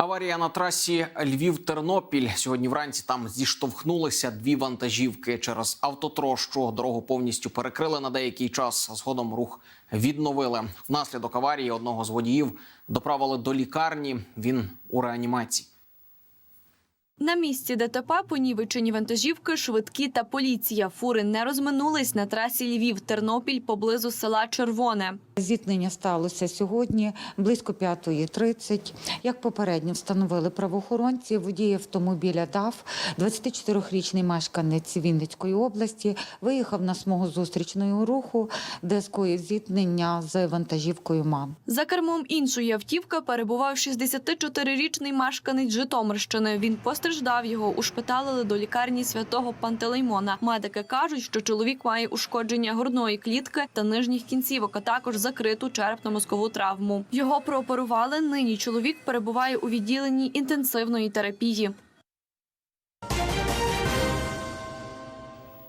Аварія на трасі Львів-Тернопіль. Сьогодні вранці там зіштовхнулися дві вантажівки через автотрощу. Дорогу повністю перекрили на деякий час. Згодом рух відновили. Внаслідок аварії одного з водіїв доправили до лікарні. Він у реанімації. На місці ДТП понівечені вантажівки, швидкі та поліція. Фури не розминулись на трасі Львів-Тернопіль поблизу села Червоне. Зіткнення сталося сьогодні близько 5.30. Як попередньо встановили правоохоронці, водій автомобіля ДАФ, 24-річний мешканець Вінницької області, виїхав на смугу зустрічного руху, де скоїв зіткнення з вантажівкою МАН. За кермом іншої автівки перебував 64-річний мешканець Житомирщини. Він постраждав його, ушпиталили до лікарні святого Пантелеймона. Медики кажуть, що чоловік має ушкодження грудної клітки та нижніх кінцівок, а також закриту черепно-мозкову травму. Його прооперували. Нині чоловік перебуває у відділенні інтенсивної терапії.